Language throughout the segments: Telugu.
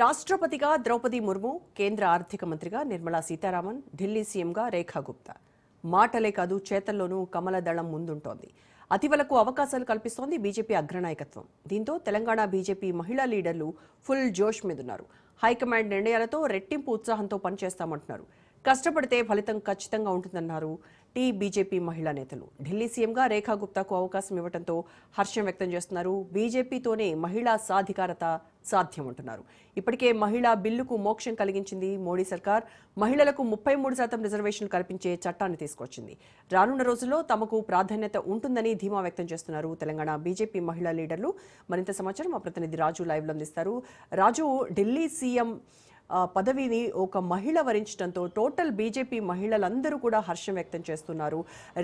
రాష్ట్రపతిగా ద్రౌపది ముర్ము కేంద్ర ఆర్థిక మంత్రిగా నిర్మలా సీతారామన్ ఢిల్లీ సీఎంగా రేఖా గుప్తా. మాటలే కాదు చేతల్లోనూ కమల దళం ముందుంటోంది. అతివలకు అవకాశాలు కల్పిస్తోంది బీజేపీ అగ్రనాయకత్వం. దీంతో తెలంగాణ బీజేపీ మహిళా లీడర్లు ఫుల్ జోష్ మీదున్నారు. హైకమాండ్ నిర్ణయాలతో రెట్టింపు ఉత్సాహంతో పనిచేస్తామంటున్నారు. కష్టపడితే ఫలితం ఖచ్చితంగా ఉంటుందన్నారు టీ బీజేపీ మహిళా నేతలు. ఢిల్లీ సీఎంగా రేఖా గుప్తాకు అవకాశం ఇవ్వడంతో హర్షం వ్యక్తం చేస్తున్నారు. బీజేపీతోనే మహిళా సాధికారత సాధ్యమంటున్నారు. ఇప్పటికే మహిళా బిల్లుకు మోక్షం కలిగించింది మోడీ సర్కార్. మహిళలకు ముప్పై మూడు శాతం రిజర్వేషన్లు కల్పించే చట్టాన్ని తీసుకొచ్చింది. రానున్న రోజుల్లో తమకు ప్రాధాన్యత ఉంటుందని ధీమా వ్యక్తం చేస్తున్నారు తెలంగాణ బీజేపీ మహిళా లీడర్లు. మరింత సమాచారం మా ప్రతినిధి రాజు లైవ్లో అందిస్తారు. రాజు ఢిల్లీ సీఎం పదవిని ఒక మహిళ వరించడంతో టోటల్ బీజేపీ మహిళలందరూ కూడా హర్షం వ్యక్తం చేస్తున్నారు.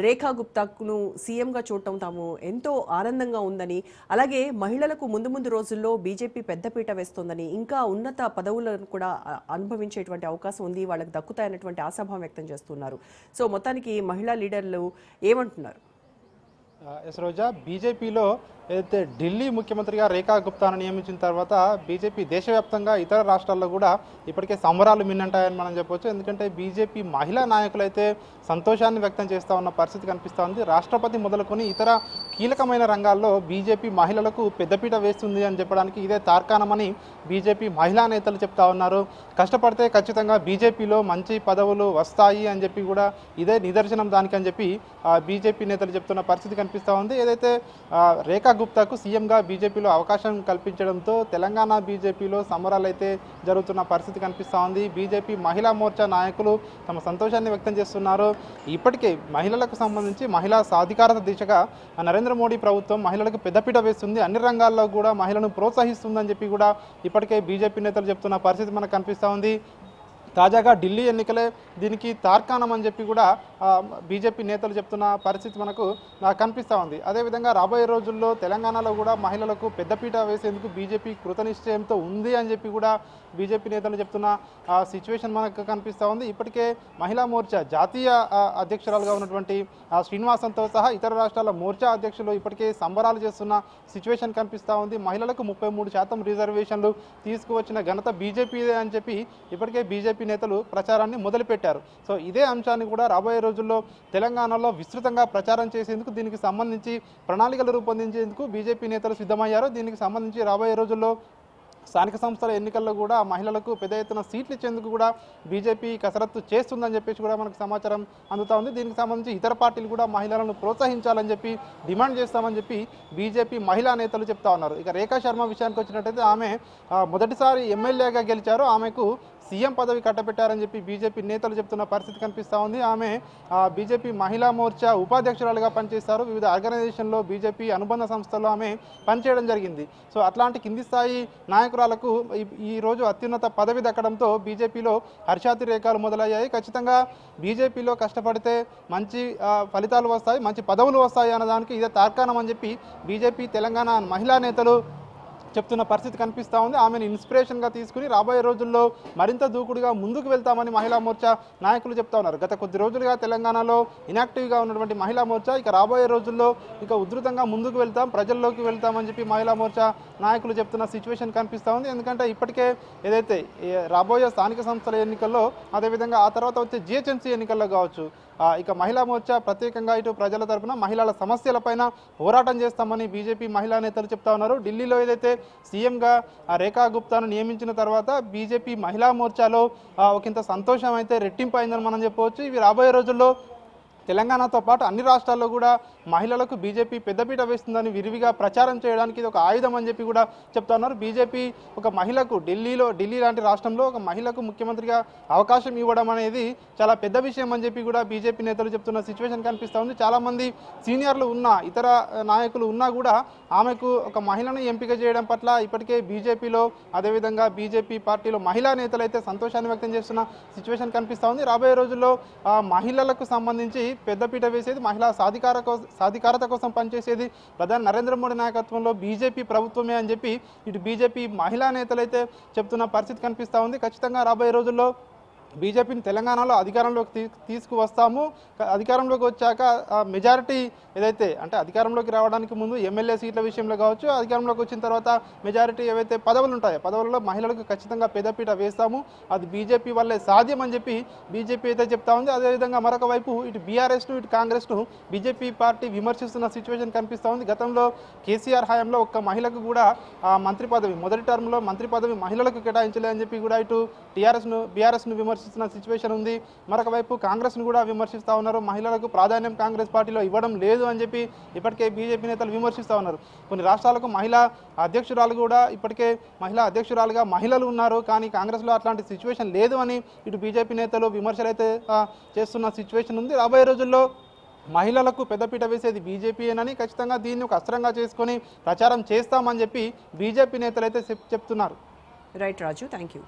రేఖా గుప్తాను సీఎంగా చూడటం తాము ఎంతో ఆనందంగా ఉందని అలాగే మహిళలకు ముందు ముందు రోజుల్లో బీజేపీ పెద్దపీట వేస్తోందని ఇంకా ఉన్నత పదవులను కూడా అనుభవించేటువంటి అవకాశం ఉంది వాళ్ళకి దక్కుతాయన్నటువంటి ఆశాభావం వ్యక్తం చేస్తున్నారు. సో మొత్తానికి మహిళా లీడర్లు ఏమంటున్నారు? ఎస్ రోజా బీజేపీలో ఏదైతే ఢిల్లీ ముఖ్యమంత్రిగా రేఖా గుప్తాను నియమించిన తర్వాత బీజేపీ దేశవ్యాప్తంగా ఇతర రాష్ట్రాల్లో కూడా ఇప్పటికే సంబరాలు మిన్నంటాయని మనం చెప్పొచ్చు. ఎందుకంటే బీజేపీ మహిళా నాయకులు అయితే సంతోషాన్ని వ్యక్తం చేస్తూ ఉన్న పరిస్థితి కనిపిస్తూ ఉంది. రాష్ట్రపతి మొదలుకొని ఇతర కీలకమైన రంగాల్లో బీజేపీ మహిళలకు పెద్దపీట వేస్తుంది అని చెప్పడానికి ఇదే తార్కాణమని బీజేపీ మహిళా నేతలు చెప్తా ఉన్నారు. కష్టపడితే ఖచ్చితంగా బీజేపీలో మంచి పదవులు వస్తాయి అని చెప్పి కూడా ఇదే నిదర్శనం దానికని చెప్పి బీజేపీ నేతలు చెప్తున్న పరిస్థితి కనిపిస్తూ ఉంది. ఏదైతే ఆ, రేఖా గుప్తాకు సీఎంగా బీజేపీలో అవకాశం కల్పించడంతో తెలంగాణ బీజేపీలో సమరాలు అయితే జరుగుతున్న పరిస్థితి కనిపిస్తూ ఉంది. బీజేపీ మహిళా మోర్చా నాయకులు తమ సంతోషాన్ని వ్యక్తం చేస్తున్నారు. ఇప్పటికే మహిళలకు సంబంధించి మహిళా సాధికారత దిశగా నరేంద్ర మోడీ ప్రభుత్వం మహిళలకు పెద్దపీట వేస్తుంది. అన్ని రంగాల్లో కూడా మహిళను ప్రోత్సహిస్తుందని చెప్పి కూడా ఇప్పటికే బీజేపీ నేతలు చెప్తున్న పరిస్థితి మనకు కనిపిస్తూ ఉంది. తాజాగా ఢిల్లీ ఎన్నికలే దీనికి తార్కాణం అని చెప్పి కూడా బీజేపీ నేతలు చెప్తున్న పరిస్థితి మనకు నాకు కనిపిస్తూ ఉంది. అదేవిధంగా రాబోయే రోజుల్లో తెలంగాణలో కూడా మహిళలకు పెద్దపీట వేసేందుకు బీజేపీ కృతనిశ్చయంతో ఉంది అని చెప్పి కూడా బీజేపీ నేతలు చెప్తున్న ఆ సిచ్యువేషన్ మనకు కనిపిస్తూ ఉంది. ఇప్పటికే మహిళా మోర్చా జాతీయ అధ్యక్షురాలుగా ఉన్నటువంటి శ్రీనివాసంతో సహా ఇతర రాష్ట్రాల మోర్చా అధ్యక్షులు ఇప్పటికే సంబరాలు చేస్తున్న సిచ్యువేషన్ కనిపిస్తూ ఉంది. మహిళలకు ముప్పై మూడు శాతం రిజర్వేషన్లు తీసుకువచ్చిన ఘనత బీజేపీదే అని చెప్పి ఇప్పటికే బీజేపీ నేతలు ప్రచారాన్ని మొదలుపెట్టారు. సో ఇదే అంశాన్ని కూడా రాబోయే రోజుల్లో తెలంగాణలో విస్తృతంగా ప్రచారం చేసేందుకు దీనికి సంబంధించి ప్రణాళికలు రూపొందించేందుకు బీజేపీ నేతలు సిద్ధమయ్యారు. దీనికి సంబంధించి రాబోయే రోజుల్లో స్థానిక సంస్థల ఎన్నికల్లో కూడా మహిళలకు పెద్ద ఎత్తున సీట్లు ఇచ్చేందుకు కూడా బీజేపీ కసరత్తు చేస్తుందని చెప్పేసి కూడా మనకు సమాచారం అందుతా ఉంది. దీనికి సంబంధించి ఇతర పార్టీలు కూడా మహిళలను ప్రోత్సహించాలని చెప్పి డిమాండ్ చేస్తామని చెప్పి బీజేపీ మహిళా నేతలు చెప్తా ఉన్నారు. ఇక రేఖా శర్మ విషయానికి వచ్చినట్టయితే ఆమె మొదటిసారి ఎమ్మెల్యేగా గెలిచారు. ఆమెకు సీఎం పదవి కట్టబెట్టారని చెప్పి బీజేపీ నేతలు చెప్తున్న పరిస్థితి కనిపిస్తూ ఉంది. ఆమె బీజేపీ మహిళా మోర్చా ఉపాధ్యక్షురాలుగా పనిచేస్తారు. వివిధ ఆర్గనైజేషన్లో బీజేపీ అనుబంధ సంస్థల్లో ఆమె పనిచేయడం జరిగింది. సో అట్లాంటి కింది స్థాయి నాయకురాలకు ఈ- రోజు అత్యున్నత పదవి దక్కడంతో బీజేపీలో హర్షాతిరేకాలు మొదలయ్యాయి. ఖచ్చితంగా బీజేపీలో కష్టపడితే మంచి ఫలితాలు వస్తాయి మంచి పదవులు వస్తాయి అన్నదానికి ఇదే తార్కాణం అని చెప్పి బీజేపీ తెలంగాణ మహిళా నేతలు చెప్తున్న పరిస్థితి కనిపిస్తూ ఉంది. ఆమెను ఇన్స్పిరేషన్గా తీసుకుని రాబోయే రోజుల్లో మరింత దూకుడుగా ముందుకు వెళ్తామని మహిళా మోర్చా నాయకులు చెప్తా ఉన్నారు. గత కొద్ది రోజులుగా తెలంగాణలో ఇనాక్టివ్గా ఉన్నటువంటి మహిళా మోర్చా ఇక రాబోయే రోజుల్లో ఇక ఉధృతంగా ముందుకు వెళ్తాం ప్రజల్లోకి వెళ్తామని చెప్పి మహిళా మోర్చా నాయకులు చెప్తున్న సిచ్యువేషన్ కనిపిస్తూ ఉంది. ఎందుకంటే ఇప్పటికే ఏదైతే రాబోయే స్థానిక సంస్థల ఎన్నికల్లో అదేవిధంగా ఆ తర్వాత వచ్చే జిహెచ్ఎంసీ ఎన్నికల్లో కావచ్చు ఇక మహిళా మోర్చా ప్రత్యేకంగా ఇటు ప్రజల తరపున మహిళల సమస్యలపైన పోరాటం చేస్తామని బీజేపీ మహిళా నేతలు చెప్తా ఉన్నారు. ఢిల్లీలో ఏదైతే సీఎంగా ఆ రేఖా గుప్తాను నియమించిన తర్వాత బీజేపీ మహిళా మోర్చాలో ఒకంత సంతోషం అయితే రెట్టింపు అయిందని మనం చెప్పవచ్చు. ఇవి రాబోయే రోజుల్లో తెలంగాణతో పాటు అన్ని రాష్ట్రాల్లో కూడా మహిళలకు బీజేపీ పెద్దపీట వేస్తుందని విరివిగా ప్రచారం చేయడానికి ఇది ఒక ఆయుధం అని చెప్పి కూడా చెప్తా ఉన్నారు. బీజేపీ ఒక మహిళకు ఢిల్లీలో ఢిల్లీ లాంటి రాష్ట్రంలో ఒక మహిళకు ముఖ్యమంత్రిగా అవకాశం ఇవ్వడం అనేది చాలా పెద్ద విషయం అని చెప్పి కూడా బీజేపీ నేతలు చెప్తున్న సిచ్యువేషన్ కనిపిస్తూ ఉంది. చాలామంది సీనియర్లు ఉన్నా ఇతర నాయకులు ఉన్నా కూడా ఆమెకు ఒక మహిళను ఎంపిక చేయడం పట్ల ఇప్పటికే బీజేపీలో అదేవిధంగా బీజేపీ పార్టీలో మహిళా నేతలు అయితే సంతోషాన్ని వ్యక్తం చేస్తున్న సిచ్యువేషన్ కనిపిస్తూ ఉంది. రాబోయే రోజుల్లో మహిళలకు సంబంధించి పెద్దపీట వేసేది మహిళా సాధికార కోసం సాధికారత కోసం పనిచేసేది ప్రధాని నరేంద్ర మోడీ నాయకత్వంలో బీజేపీ ప్రభుత్వమే అని చెప్పి ఇటు బీజేపీ మహిళా నేతలైతే చెప్తున్న పరిస్థితి కనిపిస్తూ ఉంది. ఖచ్చితంగా రాబోయే రోజుల్లో బీజేపీని తెలంగాణలో అధికారంలోకి తీ తీసుకువస్తాము. అధికారంలోకి వచ్చాక మెజారిటీ ఏదైతే అంటే అధికారంలోకి రావడానికి ముందు ఎమ్మెల్యే సీట్ల విషయంలో కావచ్చు అధికారంలోకి వచ్చిన తర్వాత మెజారిటీ ఏవైతే పదవులు ఉంటాయో పదవులలో మహిళలకు ఖచ్చితంగా పెద్దపీట వేస్తాము. అది బీజేపీ వల్లే సాధ్యం అని చెప్పి బీజేపీ అయితే చెప్తా ఉంది. అదేవిధంగా మరొక వైపు ఇటు బీఆర్ఎస్ను ఇటు కాంగ్రెస్ను బీజేపీ పార్టీ విమర్శిస్తున్న సిచ్యువేషన్ కనిపిస్తూ ఉంది. గతంలో కేసీఆర్ హయాంలో ఒక్క మహిళకు కూడా మంత్రి పదవి మొదటి టర్మ్లో మంత్రి పదవి మహిళలకు కేటాయించలే అని చెప్పి కూడా ఇటు టీఆర్ఎస్ను బీఆర్ఎస్ను విమర్శిస్తున్న సిచ్యువేషన్ ఉంది. మరొక వైపు కాంగ్రెస్ను కూడా విమర్శిస్తూ ఉన్నారు. మహిళలకు ప్రాధాన్యం కాంగ్రెస్ పార్టీలో ఇవ్వడం లేదు అని చెప్పి ఇప్పటికే బీజేపీ నేతలు విమర్శిస్తూ ఉన్నారు. కొన్ని రాష్ట్రాలకు మహిళా అధ్యక్షురాలు కూడా ఇప్పటికే మహిళా అధ్యక్షురాలుగా మహిళలు ఉన్నారు. కానీ కాంగ్రెస్లో అట్లాంటి సిచ్యువేషన్ లేదు అని ఇటు బీజేపీ నేతలు విమర్శలు అయితే చేస్తున్న సిచ్యువేషన్ ఉంది. రాబోయే రోజుల్లో మహిళలకు పెద్దపీట వేసేది బీజేపీయేనని ఖచ్చితంగా దీన్ని ఒక అస్త్రంగా చేసుకొని ప్రచారం చేస్తామని చెప్పి బీజేపీ నేతలు అయితే చెప్- చెప్తున్నారు. Right Raju thank you